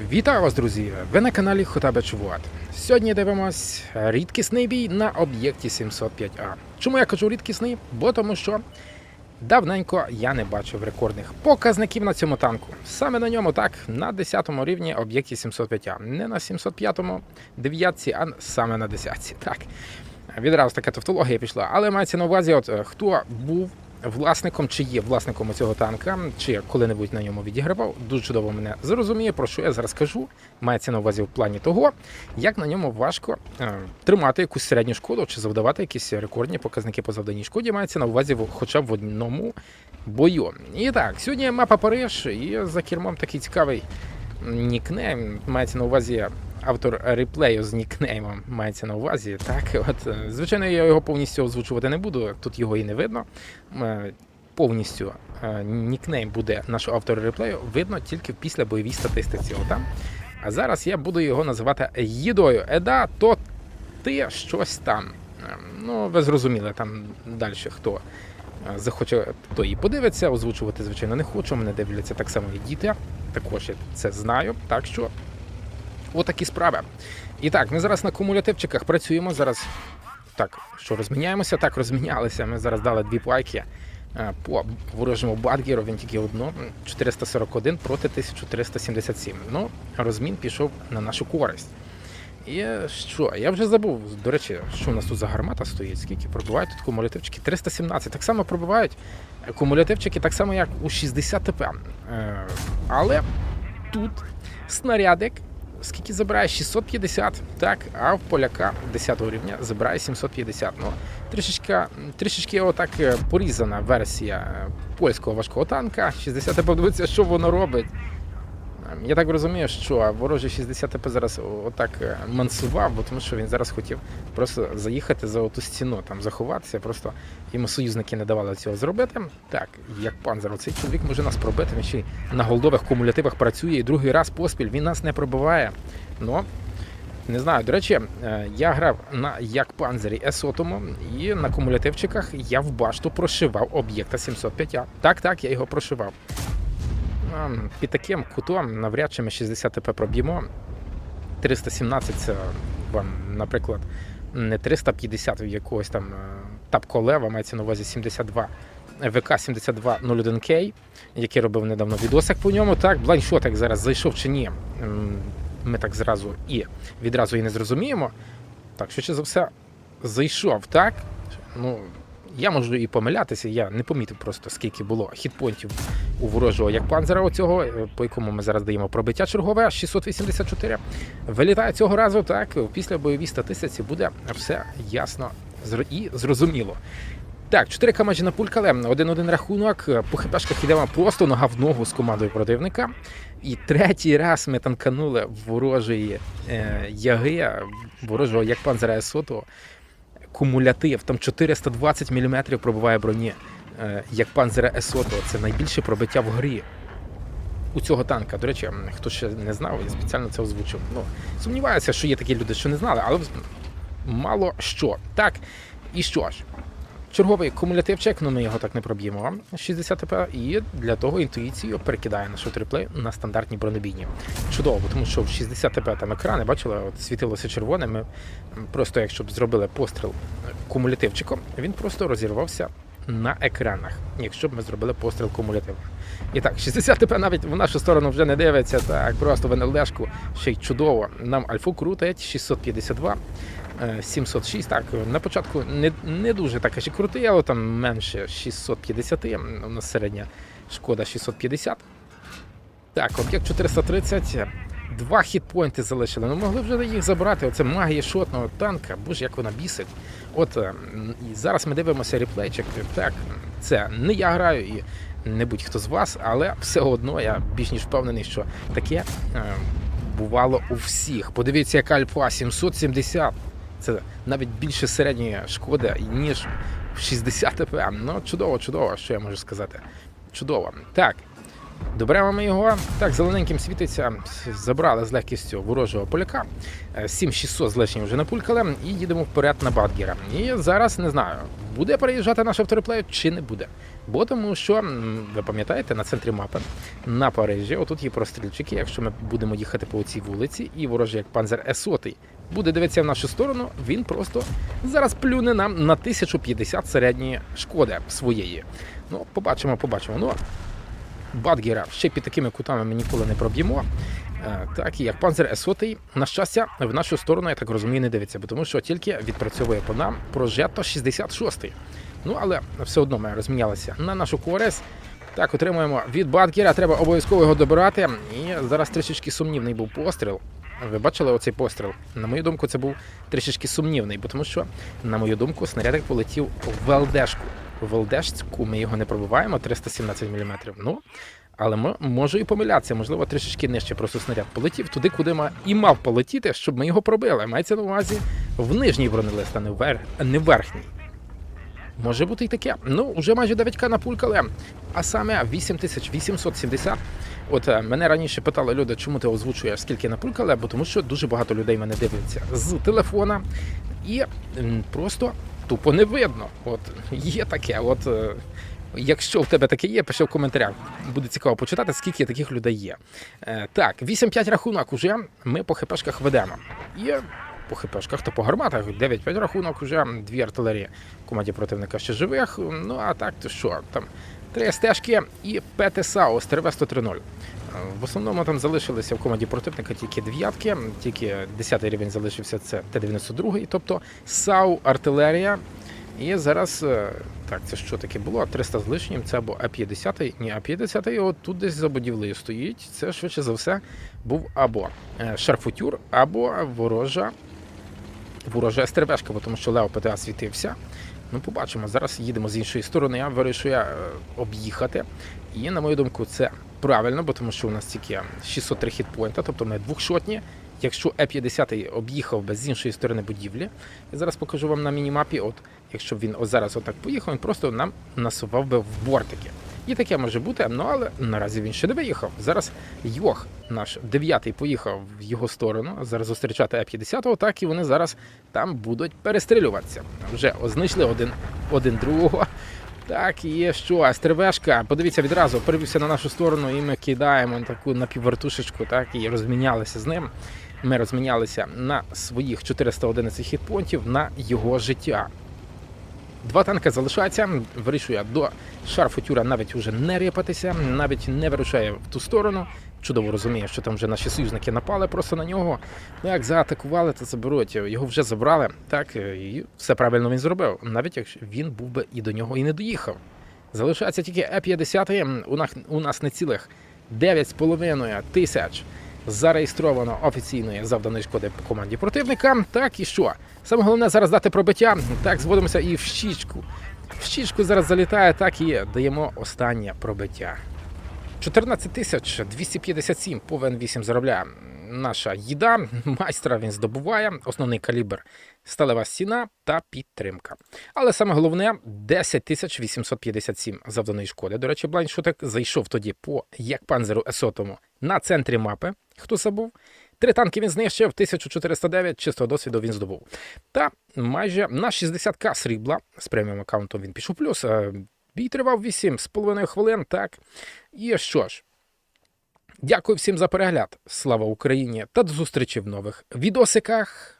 Вітаю вас, друзі! Ви на каналі Хотаба Чуват. Сьогодні дивимось рідкісний бій на об'єкті 705А. Чому я кажу рідкісний? Бо тому що давненько я не бачив рекордних показників на цьому танку. Саме на ньому, так, на 10 рівні об'єкті 705А. Не на 705-му дев'ятці, а саме на 10-ці. Так. Відразу така тавтологія пішла. Але мається на увазі, от е, хто був власником чи є власником цього танка, чи коли-небудь на ньому відігравав, дуже чудово мене зрозуміє, про що я зараз кажу. Мається на увазі в плані того, як на ньому важко е, тримати якусь середню шкоду чи завдавати якісь рекордні показники по завданій шкоді. Мається на увазі в- хоча б в одному бою. І так, сьогодні мапа Париж, і за кермом такий цікавий нікнейм. Мається на увазі автор реплею з нікнеймом мається на увазі. Так, от е, звичайно, я його повністю озвучувати не буду. Тут його і не видно. Е, Повністю е, нікнейм буде нашого автора реплею видно тільки після бойовій статистиці. Отам. А зараз я буду його називати їдою. Еда, то ти щось там. Ну, ви зрозуміли, там далі хто захоче, то і подивиться. Озвучувати, звичайно, не хочу. Мене дивляться так само і діти. Також я це знаю. Так що Отакі справи. І так, ми зараз на кумулятивчиках працюємо. Зараз так, що розміняємося? Так, розмінялися. Ми зараз дали дві пайки е, по ворожому Бадгеру. Він тільки одно 441 проти 1377. Ну, розмін пішов на нашу користь. І е, що? Я вже забув. До речі, що у нас тут за гармата стоїть? Скільки пробивають тут кумулятивчики? 317. Так само пробивають кумулятивчики, так само, як у 60 ТП. Е, Але тут снарядик скільки забирає 650, так, а в поляка 10 рівня забирає 750. Ну, трішечки, трішечки отак е, порізана версія польського важкого танка. 60 подивитися, що воно робить. Ем, Я так розумію, що ворожий 60 ТП зараз отак е, мансував, бо тому що він зараз хотів просто заїхати за оту стіну, там заховатися. Просто йому союзники не давали цього зробити. Так, як панзер, цей чоловік може нас пробити. Він ще й на голдових кумулятивах працює і другий раз поспіль він нас не пробиває. Ну не знаю. До речі, е, я грав на як панзері Есотому, і на кумулятивчиках я в башту прошивав об'єкта 705. Так, так, я його прошивав. Під таким кутом навряд чи ми 60 ТП проб'ємо. 317 це вам, наприклад, не 350 в якогось там е, тапколева, мається на увазі 72 ВК 7201К, який робив недавно відосик по ньому. Так, блайншотик зараз зайшов чи ні. Ми так зразу і відразу і не зрозуміємо. Так, що за все зайшов, так? Ну, я можу і помилятися, я не помітив просто, скільки було хітпонтів у ворожого як панзера оцього, е, по якому ми зараз даємо пробиття чергове 684. Вилітає цього разу, так, після бойовій статистиці буде все ясно і зрозуміло. Так, 4 камаджі пулька, але один-один рахунок. По хпшках йдемо просто нога в ногу з командою противника. І третій раз ми танканули ворожої е, яги, ворожого як панзера Есото. Кумулятив, там 420 мм пробиває броні, е, як панзера Есото. Це найбільше пробиття в грі у цього танка. До речі, хто ще не знав, я спеціально це озвучив. Ну, сумніваюся, що є такі люди, що не знали, але мало що. Так, і що ж. Черговий кумулятивчик, ну ми його так не проб'ємо. 60 ТП, і для того інтуїцію перекидає нашу триплей на стандартні бронебійні. Чудово, тому що в 60 ТП там екрани, бачили, от світилося червоне. Ми просто, якщо б зробили постріл кумулятивчиком, він просто розірвався на екранах, якщо б ми зробили постріл кумулятивом. І так, 60 ТП навіть в нашу сторону вже не дивиться. Так, просто в НЛДшку ще й чудово. Нам альфу крутить 652. е, 706, так, на початку не, не дуже так ще крутий, але там менше 650, у нас середня шкода 650. Так, об'єкт 430, два хітпойнти залишили. Ну могли вже їх забрати. Оце магія шотного танка, боже, як вона бісить. От е, зараз ми дивимося реплейчик. Так, це не я граю і не будь-хто з вас, але все одно я більш ніж впевнений, що таке е, бувало у всіх. Подивіться, яка альфа 770. Це навіть більше середньої шкоди, ніж 60 ТП. Ну, чудово, чудово, що я можу сказати. Чудово. Так. Добремо ми його. Так, зелененьким світиться. Забрали з легкістю ворожого поляка. Е, 7600 з лишнім вже напулькали і їдемо вперед на Бадгера. І зараз не знаю, буде переїжджати наш автореплей чи не буде. Бо тому що, ви пам'ятаєте, на центрі мапи на Парижі, отут є прострільчики. Якщо ми будемо їхати по цій вулиці, і ворожий як панзер С100 буде дивитися в нашу сторону, він просто зараз плюне нам на 1050 середньої шкоди своєї. Ну, побачимо, побачимо. Ну, Бадгера ще під такими кутами ми ніколи не проб'ємо. Е, Так, і як панзер С100, на щастя, в нашу сторону, я так розумію, не дивиться, бо тому що тільки відпрацьовує по нам прожето 66-й. Ну, але все одно ми розмінялися на нашу КОРС. Так, отримуємо від Бадгера, треба обов'язково його добирати. І зараз трішечки сумнівний був постріл. Ви бачили оцей постріл? На мою думку, це був трішечки сумнівний, бо тому що, на мою думку, снарядик полетів в ЛДшку. В ЛДшку ми його не пробиваємо 317 мм. Ну, але можу і помилятися, можливо, трішечки нижче просто снаряд полетів туди, куди ма- і мав полетіти, щоб ми його пробили. Мається на увазі в нижній бронелист, а не в, вер... не верхній. Може бути і таке. Ну, вже майже 9к напулькали, а саме 8870. От е, мене раніше питали люди, чому ти озвучуєш скільки напулькали, бо тому що дуже багато людей мене дивляться з телефона і просто тупо не видно. От є таке. От е, якщо в тебе таке є, пиши в коментарях. Буде цікаво почитати, скільки таких людей є. Е, так, 8-5 рахунок уже ми по хпшках ведемо. І по хпшках та по гарматах 9-5 рахунок уже дві артилерії в команді противника ще живих. Ну а так, то що там? Три стежки і ПТСАУ з 130. В основному там залишилися в команді противника тільки дев'ятки, тільки 10 рівень залишився це Т-92, тобто САУ артилерія. І зараз, е, так, це що таке було? 300 з лишнім, це або А-50, ні, А-50, от тут десь за будівлею стоїть. Це швидше за все був або е, шарфутюр, або ворожа ворожа стрибешка, тому що Лео ПТА світився. Ну, побачимо. Зараз їдемо з іншої сторони. Я вирішую е, об'їхати. І на мою думку, це правильно, бо тому що у нас тільки 603 хітпоінта, тобто ми двохшотні. Якщо Е50 об'їхав би з іншої сторони будівлі, я зараз покажу вам на мінімапі. От якщо б він зараз отак поїхав, він просто нам насував би в бортики. І таке може бути, ну але наразі він ще не виїхав. Зараз Йох, наш дев'ятий, поїхав в його сторону. Зараз зустрічати Е50, так і вони зараз там будуть перестрілюватися. Вже знайшли один, один другого. Так, є що, стрибешка, подивіться відразу, перевівся на нашу сторону, і ми кидаємо таку напіввертушечку, так, і розмінялися з ним. Ми розмінялися на своїх 411 хітпонтів на його життя. Два танки залишаються, вирішує до шарфу тюра навіть уже не рипатися, навіть не вирушає в ту сторону. Чудово розуміє, що там вже наші союзники напали просто на нього. Ну як заатакували, то заберуть. Його вже забрали. Так, і все правильно він зробив, навіть якщо він був би і до нього і не доїхав. Залишається тільки Е-50. У нас, у нас не цілих 9,5 тисяч зареєстровано офіційної завданої шкоди по команді противника. Так і що? Саме головне зараз дати пробиття. Так, зводимося і в щічку. В щічку зараз залітає, так і даємо останнє пробиття. 14 тисяч 257 по ВН8 заробляє наша їда. Майстра він здобуває, основний калібр сталева стіна та підтримка. Але саме головне 10 857 завданої шкоди. До речі, блайншотик зайшов тоді по як панзеру Есотому на центрі мапи. Хто забув? Три танки він знищив, 1409 чистого досвіду він здобув. Та майже на 60к срібла з преміум аккаунтом він пішов плюс. Е, Бій тривав 8,5 хвилин. Так. І що ж, дякую всім за перегляд. Слава Україні та до зустрічі в нових відосиках.